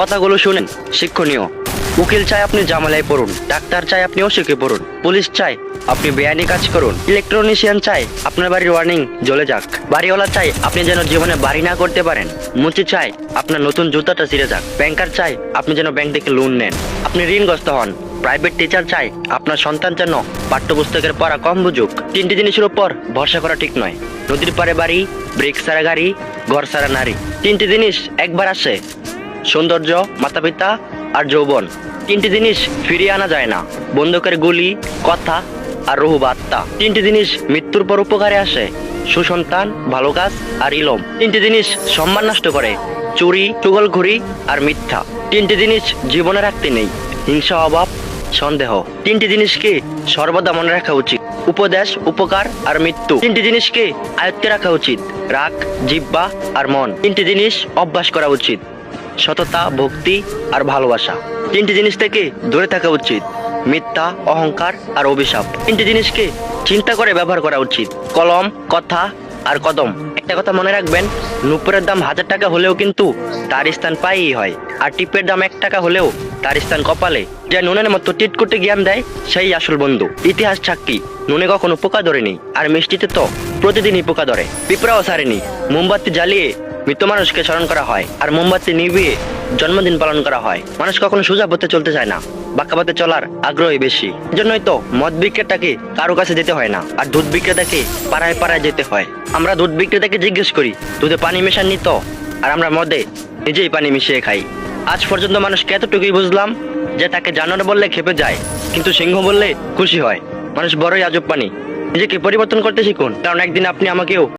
কথাগুলো শুনেন, শিক্ষণীয়। উকিল চাই আপনি জামালায় পড়ুন, ডাক্তার চাই আপনি অসুখে পড়ুন, পুলিশ চাই আপনি বেআইনি কাজ করুন, ইলেকট্রনিশিয়ান চাই আপনার বাড়ির ওয়ার্নিং জ্বলে যাক, বাড়িওয়ালা চাই আপনি যেন জীবনে বাড়ি না করতে পারেন, মুচি চাই আপনার নতুন জুতাটা ছিঁড়ে যাক, ব্যাংকার চাই আপনি যেন ব্যাংক থেকে লোন নেন, আপনি ঋণগ্রস্ত হন প্রাইভেট টিচার চাই আপনার সন্তান যেন পাঠ্যপুস্তকের পড়া কম বুঝুক, তিনটি জিনিসের উপর ভরসা করা ঠিক নয়, নদীর পারে বাড়ি, ব্রেক সারা গাড়ি, ঘর সারা নারী, তিনটি জিনিস একবার আসে সৌন্দর্য মাতা পিতা আর যৌবন। তিনটি জিনিস ফিরিয়ে আনা যায় না। বন্দুকের গুলি, কথা আর রুহু বা আত্মা। তিনটি জিনিস মৃত্যুর পর উপকারে আসে। সুসন্তান, ভালো কাজ আর ইলম। তিনটি জিনিস সম্মান নষ্ট করে। চুরি চুগলঘুরি আর মিথ্যা। তিনটি জিনিস জীবনে রাখতে নেই। হিংসা, অভাব, সন্দেহ। তিনটি জিনিসকে সর্বদা মনে রাখা উচিত? উপদেশ, উপকার আর মৃত্যু। তিনটি জিনিসকে আয়ত্তে রাখা উচিত? রাগ জিব্বা আর মন। তিনটি জিনিস অভ্যাস করা উচিত। সততা, ভক্তি আর ভালোবাসা। তিনটি জিনিস থেকে দূরে থাকা উচিত। মিথ্যা, অহংকার আর অভিশাপ। তিনটি জিনিসকে চিন্তা করে ব্যবহার করা উচিত। কলম, কথা আর কদম। একটা কথা মনে রাখবেন, নুপুরের দাম হাজার টাকা হলেও কিন্তু তার স্থান পাইই হয়। আর টিপের দাম এক টাকা হলেও তার স্থান কপালে। যে নুনের মতো টিট করতে জ্ঞান দেয়, সেই আসল বন্ধু। ইতিহাস সাক্ষী, নুনে কখনো পোকা ধরেনি। আর মিষ্টিতে তো প্রতিদিনই পোকা ধরে। পিঁপড়াও সারেনি। মোমবাতি জ্বালিয়ে মৃত মানুষকে স্মরণ করা হয় আর মোমবাতি নিভিয়ে জন্মদিন পালন করা হয়। মানুষ কখনো সোজা পথে চলতে চায় না, বাঁকা চলার আগ্রহী বেশি। এজন্যই তো মদ বিক্রেতাকে কারও কাছে যেতে হয় না, আর দুধ বিক্রেতাকে পাড়ায় পাড়ায় যেতে হয়। আমরা দুধ বিক্রেতাকে জিজ্ঞেস করি, দুধে পানি মেশান নিত আর আমরা মদে নিজেই পানি মিশিয়ে খাই। আজ পর্যন্ত মানুষকে এতটুকুই বুঝলাম যে তাকে জানোয়ার বললে খেপে যায়, কিন্তু সিংহ বললে খুশি হয়। মানুষ বড়ই আজব পানি। নিজেকে পরিবর্তন করতে শিখুন, কারণ একদিন আপনি আমাকেও